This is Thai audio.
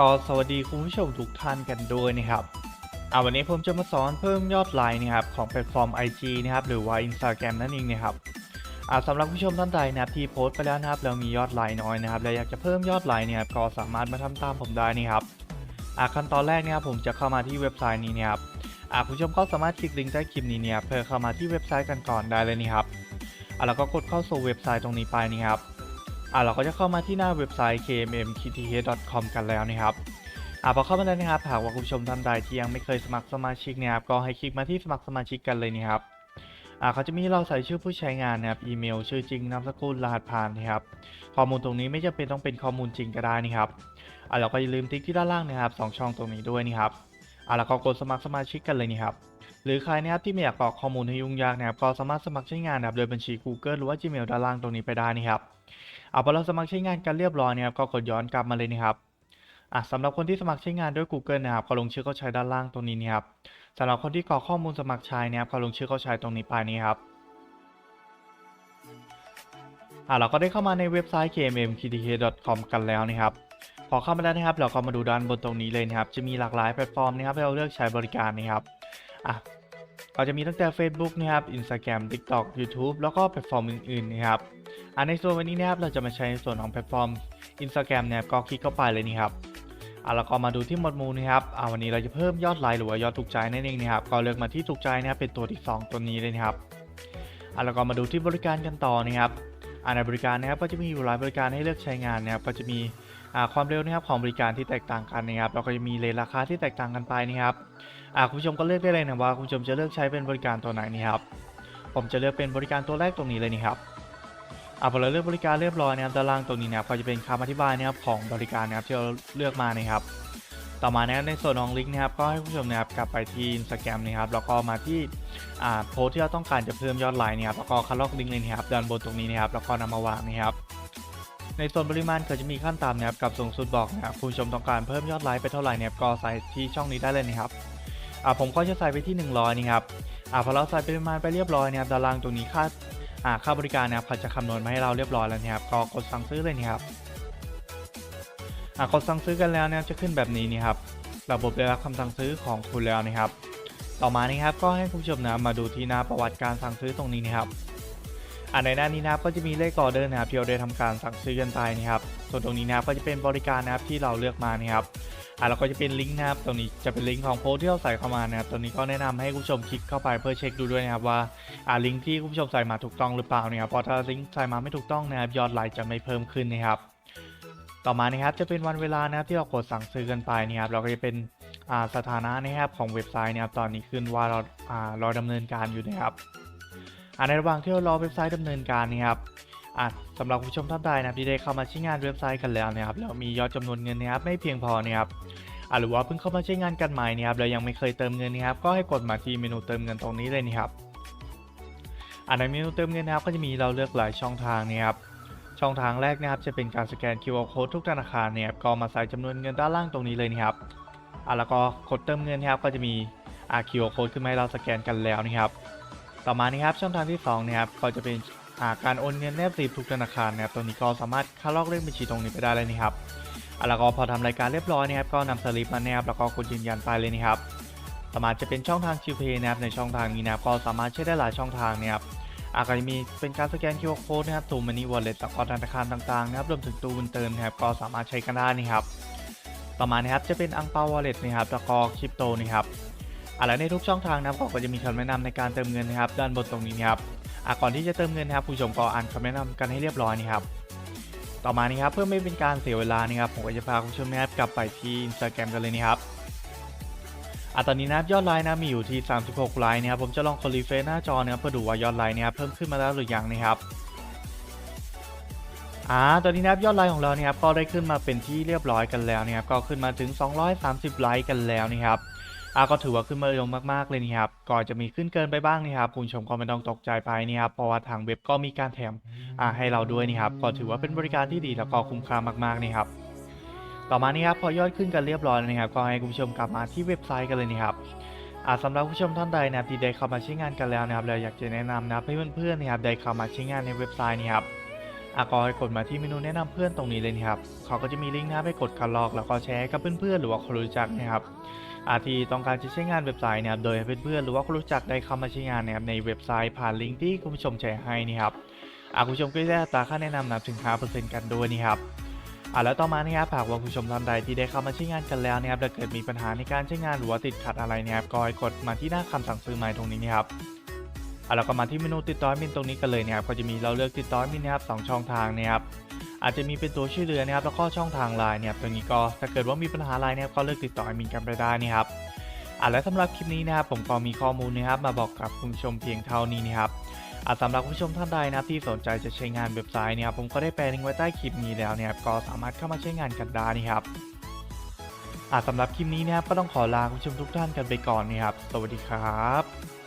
ก็สวัสดีคุณผู้ชมทุกท่านกันด้วยนะครับอาวันนี้ผมจะมาสอนเพิ่มยอดไลน์นะครับของแพลตฟอร์ม IG นะครับหรือว่า Instagram นั่นเองนะครับสำหรับผู้ชมท่านใดนะครับที่โพสต์ไปแล้วนะครับแล้วมียอดไลน์น้อยนะครับและอยากจะเพิ่มยอดไลน์เนี่ยก็สามารถมาทำตามผมได้นี่ครับขั้นตอนแรกนะครับผมจะเข้ามาที่เว็บไซต์นี้นะครับคุณผู้ชมก็สามารถคลิกลิงก์ใต้คลิปนี้เนี่ยเพื่อเข้ามาที่เว็บไซต์กันก่อนได้เลยนี่ครับแล้วก็กดเข้าสู่เว็บไซต์ตรงนี้ไปนี่ครับ อ่าเราก็จะเข้ามาที่หน้าเว็บไซต์ kmmkth.com กันแล้วนะครับอ่าพอเข้ามาแล้วนะครับหากว่าคุณผู้ชมท่านใดที่ยังไม่เคยสมัครสมาชิกเนี่ยครับก็ให้คลิกมาที่สมัครสมาชิกกันเลยนี่ครับอ่าเขาจะมีเราใส่ชื่อผู้ใช้งานนะครับอีเมลชื่อจริงนามสกุลรหัสผ่านนะครับข้อมูลตรงนี้ไม่จำเป็นต้องเป็นข้อมูลจริงก็ได้นี่ครับอ่าเราก็อย่าลืมติ๊กที่ด้านล่างนะครับสองช่องตรงนี้ด้วยนี่ครับอ่าแล้วก็กดสมัครสมาชิกกันเลยนี่ครับ หรือใครนะครับที่ไม่อยากกรอกข้อมูลให้ยุ่งยากนะครับก็สามารถสมัครใช้งานนะครับโดยบัญชี Google หรือว่า Gmail ด้านล่างตรงนี้ไปได้นี่ครับเอาพอเราสมัครใช้งานกันเรียบร้อยนะครับก็กดย้อนกลับมาเลยนี่ครับอะสำหรับคนที่สมัครใช้งานด้วย Google นะครับก็ลงชื่อเข้าใช้ด้านล่างตรงนี้นะครับสำหรับคนที่กรอกข้อมูลสมัครใช้นะครับก็ลงชื่อเข้าใช้ตรงนี้ไปนี้ครับอะเราก็ได้เข้ามาในเว็บไซต์ kmmktk.com กันแล้วนะครับพอเข้ามาแล้วนะครับ เราก็มาดูด้านบนตรงนี้เลยนะครับ จะมีหลากหลายแพลตฟอร์มนะครับให้เราเลือกใช้บริการนะครับ อะก็จะมีตั้งแต่ Facebook นะครับ Instagram TikTok YouTube แล้วก็แพลตฟอร์มอื่นๆนะครับอะในส่วนวันนี้นะครับเราจะมาใช้ในส่วนของแพลตฟอร์ม Instagram เนี่ยก็คลิกเข้าไปเลยนี่ครับอะแล้วก็มาดูที่หมวดหมู่นะครับอ่าวันนี้เราจะเพิ่มยอดไลค์หรือว่ายอดถูกใจนั่นเองนะครับก็เลือกมาที่ถูกใจนะครับเป็นตัวที่ 2 ตัวนี้เลยนะครับอะแล้วก็มาดูที่บริการกันต่อนะครับอ่าในบริการนะครับก็จะมีอยู่หลายบริการให้เลือกใช้งานนะครับก็จะมีความเร็วนะครับของบริการที่แตกต่างกันนะครับแล้วก็จะมีเลทราคาที่แตกต่างกันไปนะครับ อ่าคุณผู้ชมก็เลือกได้เลยนะว่าคุณผู้ชมจะเลือกใช้เป็นบริการตัวไหนนี่ครับ ผมจะเลือกเป็นบริการตัวแรกตรงนี้เลยนี่ครับอะพอเราเลือกบริการเรียบร้อยนะครับด้านล่างตรงนี้นะครับก็จะเป็นคำอธิบายนะครับของบริการนะครับที่เราเลือกมานะครับ ต่อมานะครับในส่วนของลิงก์นะครับก็ให้ผู้ชมนะครับกลับไปที่ Instagram นะครับแล้วก็มาที่อ่าโพสที่เราต้องการจะเพิ่มยอดไลน์นะครับแล้วก็คัดลอกลิงก์เลยนะครับด้านบนตรงนี้นะครับแล้วก็นำมาวางนะครับในส่วนปริมาณก็จะมีขั้นต่ำนะครับกับสูงสุดบอกนะครับคุณผู้ชมต้องการเพิ่มยอดไลค์ไปเท่าไหร่เนี่ยก็ใส่ที่ช่องนี้ได้เลยนะครับ อ่าผมก็จะใส่ไปที่ 100นี่ครับอ่าพอเราใส่ปริมาณไปเรียบร้อยนะครับด้านล่างตรงนี้ค่าอ่าค่าบริการนะครับเขาจะคำนวณมาให้เราเรียบร้อยแล้วนะครับก็กดสั่งซื้อเลยนี่ครับอ่ากดสั่งซื้อกันแล้วนะครับจะขึ้นแบบนี้นี่ครับระบบได้รับคำสั่งซื้อของคุณแล้วนะครับ ต่อมานี่ครับก็ให้คุณผู้ชมนะมาดูที่หน้าประวัติการสั่งซื้อตรงนี้นะครับอ่าในหน้านี้นะครับก็จะมีเลขออเดอร์นะครับที่เราได้ทำการสั่งซื้อกันไปนะครับ ส่วนตรงนี้นะครับก็จะเป็นบริการนะครับที่เราเลือกมานี่ครับ อ่าแล้วก็จะเป็นลิงก์นะครับตรงนี้จะเป็นลิงก์ของโพสที่เราใส่เข้ามานะครับตรงนี้ก็แนะนำให้คุณผู้ชมคลิกเข้าไปเพื่อเช็คดูด้วยนะครับว่าอ่าลิงก์ที่คุณผู้ชมใส่มาถูกต้องหรือเปล่านี่ครับเพราะถ้าลิงก์ใส่มาไม่ถูกต้องนะครับยอดไลค์จะไม่เพิ่มขึ้นนะครับต่อมานะครับจะเป็นวันเวลานะครับที่เรากดสั่งซื้อกันไปนะครับเราก็จะเป็นอ่าสถานะนะครับของเว็บไซต์นะครับตอนนี้ขึ้นว่าเราอ่ารอดำเนินการอยู่นะครับอ่าในระหว่างที่เรารอเว็บไซต์ดำเนินการนะครับ อ่าสำหรับผู้ชมท่านใดนะครับที่ได้เข้ามาใช้งานเว็บไซต์กันแล้วนะครับแล้วมียอดจำนวนเงินนะครับไม่เพียงพอนะครับหรือว่าเพิ่งเข้ามาใช้งานกันใหม่นะครับแล้วยังไม่เคยเติมเงินนะครับก็ให้กดมาที่เมนูเติมเงินตรงนี้เลยนะครับอ่าในเมนูเติมเงินนะครับก็จะมีเราเลือกหลายช่องทางนะครับช่องทางแรกนะครับจะเป็นการสแกน QR code ทุกธนาคารเนี่ยครับก็มาใส่จำนวนเงินด้านล่างตรงนี้เลยนะครับอ่าแล้วก็กดเติมเงินนะครับก็จะมีอ่า QR code ขึ้นมาให้เราสแกนกันแล้วนะครับ ต่อมานี้ครับช่องทางที่2นะครับก็จะเป็นาการโอนเงินแนบสลิปทุกธนาคารนะครับตรงนี้ก็สามารถคัดลอกเลขบัญชีตรงนี้ไปได้เลยนะครับอ่าแล้วก็พอทำรายการเรียบร้อยนะครับก็นำสลิปมาแนบแล้วก็กดยืนยันไปเลยนะครับต่อมาจะเป็นช่องทาง q p a y นะครับในช่องทางนี้นะครับก็สามารถใช้ได้หลายช่องทางนะครับอาจจะมีเป็นการสแกน QR code นะครับตู้มันนี่วอลเล็ตแล้วก็ธนาคารต่างๆนะครับรวมถึงตู้บุญเติมนะครับก็สามารถใช้กันได้นะครับ ต่อมานะครับจะเป็นอังเปาวอลเล็ตนะครับแล้วก็คริปโตนะครับ อะและในทุกช่องทางนะครับก็จะมีคำแนะนำในการเติมเงินนะครับด้านบนตรงนี้นะครับอะก่อนที่จะเติมเงินนะครับผู้ชมก็อ่านคำแนะนำกันให้เรียบร้อยนะครับต่อมานี้ครับเพื่อไม่เป็นการเสียเวลานะครับผมก็จะพาคุณผู้ชมนะครับกลับไปที่ Instagram กันเลยนะครับอะตอนนี้นะครับยอดไลน์นะมีอยู่ที่ 36ไลน์นะครับผมจะลองคอลีเฟหน้าจอนะครับเพื่อดูว่ายอดไลน์เนี่ยเพิ่มขึ้นมาแล้วหรือยังนะครับอ่าตอนนี้นะครับยอดไลน์ของเราเนี่ยครับก็ได้ขึ้นมาเป็นที่เรียบร้อยกันแล้วนะครับก็ขึ้นมาถึง 230 ไลค์กันแล้วนะครับ อ่าก็ถือว่าขึ้นมาเร็วมากๆเลยนะครับก็จะมีขึ้นเกินไปบ้างนะครับคุณผู้ชมก็ไม่ต้องตกใจไปนะครับเพราะว่าทางเว็บก็มีการแถมอ่าให้เราด้วยนะครับก็ถือว่าเป็นบริการที่ดีแล้วก็คุ้มค่ามากๆนะครับต่อมานี่ครับพอยอดขึ้นกันเรียบร้อยนะครับก็ให้คุณผู้ชมกลับมาที่เว็บไซต์กันเลยนะครับอาสำหรับผู้ชมท่านใดนะครับที่ได้เข้ามาใช้งานกันแล้วนะครับเราอยากจะแนะนำนะครับให้เพื่อนๆนะครับได้เข้ามาใช้งานในเว็บไซต์นี้ครับ อะก็ให้กดมาที่เมนูแนะนำเพื่อนตรงนี้เลยนะครับเขาก็จะมีลิงก์นะครับให้กดคัดลอก แล้วก็แชร์กับเพื่อนๆหรือว่าคนรู้จักนะครับอาทีต้องการจะใช้งานเว็บไซต์นะครับโดยเพื่อนๆหรือว่าคนรู้จักได้เข้ามาใช้งานนะครับในเว็บไซต์ผ่านลิงก์ที่คุณผู้ชมแชร์ให้นี่ครับอะคุณผู้ชมก็จะได้ตาค่าแนะนำนับถึง 5%กันด้วยนี่ครับอะแล้วต่อมานะครับหากว่าคุณผู้ชมท่านใดที่ได้เข้ามาใช้งานกันแล้วนะครับถ้าเกิดมีปัญหาในการใช้งานหรือว่าติดขัดอะไรนะครับก็ให้กดมาที่หน้าคำสั่งซื้อใหม่ตรงนี้นะครับ อะแล้วก็มาที่เมนูติดต่อมินตรงนี้กันเลยนะครับก็จะมีเราเลือกติดต่อมินนะครับสองช่องทางนะครับอาจจะมีเป็นตัวชื่อเรือนะครับแล้วก็ช่องทางไลน์นะครับตรงนี้ก็ถ้าเกิดว่ามีปัญหาอะไรนะครับก็เลือกติดต่อมินกันไปได้นะครับอะและสำหรับคลิปนี้นะครับผมก็มีข้อมูลนะครับมาบอกกับคุณผู้ชมเพียงเท่านี้นะครับอ่าสำหรับผู้ชมท่านใดนะครับที่สนใจจะใช้งานเว็บไซต์เนี่ยครับผมก็ได้แปะลิงก์ไว้ใต้คลิปนี้แล้วเนี่ยครับก็สามารถเข้ามาใช้งานกันได้นะครับอ่าสำหรับคลิปนี้นะครับก็ต้องขอลาคุณผู้ชมทุกท่านกันไปก่อนนะครับสวัสดีครับ